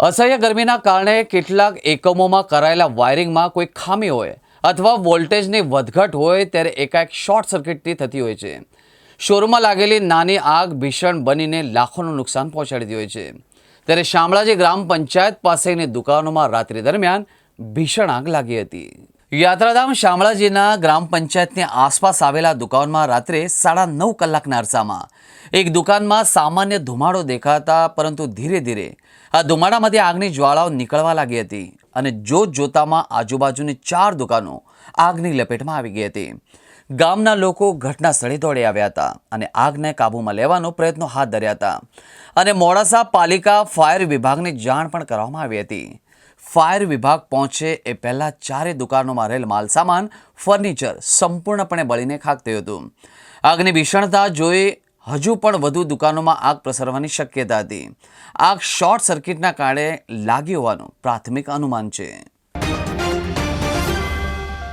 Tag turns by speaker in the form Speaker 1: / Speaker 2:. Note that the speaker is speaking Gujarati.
Speaker 1: અસહ્ય ગરમીના કારણે કેટલાક એકમોમાં કરાયેલા વાયરિંગમાં કોઈ ખામી હોય અથવા વોલ્ટેજની વધઘટ હોય ત્યારે એકાએક શોર્ટ સર્કિટથી થતી હોય છે. શોરૂમમાં લાગેલી નાની આગ ભીષણ બનીને લાખોનું નુકસાન પહોંચાડતી હોય છે. ત્યારે શામળાજી ગ્રામ પંચાયત પાસેની દુકાનોમાં રાત્રિ દરમિયાન ભીષણ આગ લાગી હતી. યાત્રાધામ શામળાજીના ગ્રામ પંચાયતની આસપાસ આવેલા દુકાનમાં રાત્રે સાડા નવ કલાકના અરસામાં એક દુકાનમાં સામાન્ય ધુમાડો દેખાતા પરંતુ ધીરે ધીરે આ ધુમાડામાંથી આગની જ્વાળાઓ નીકળવા લાગી હતી અને જોત જોતામાં આજુબાજુની ચાર દુકાનો આગની લપેટમાં આવી ગઈ હતી. ગામના લોકો ઘટના સ્થળે દોડી આવ્યા હતા અને આગને કાબૂમાં લેવાનો પ્રયત્નો હાથ ધર્યા હતા અને મોડાસા પાલિકા ફાયર વિભાગને જાણ પણ કરવામાં આવી હતી. ફાયર વિભાગ પહોંચે એ પહેલાં ચારે દુકાનોમાં રહેલ માલસામાન ફર્નિચર સંપૂર્ણપણે બળીને ખાક હતું. આગની ભીષણતા જોઈ હજુ પણ વધુ દુકાનોમાં આગ પ્રસરવાની શક્યતા હતી. આગ શોર્ટ સર્કિટના કારણે લાગી હોવાનું પ્રાથમિક અનુમાન છે.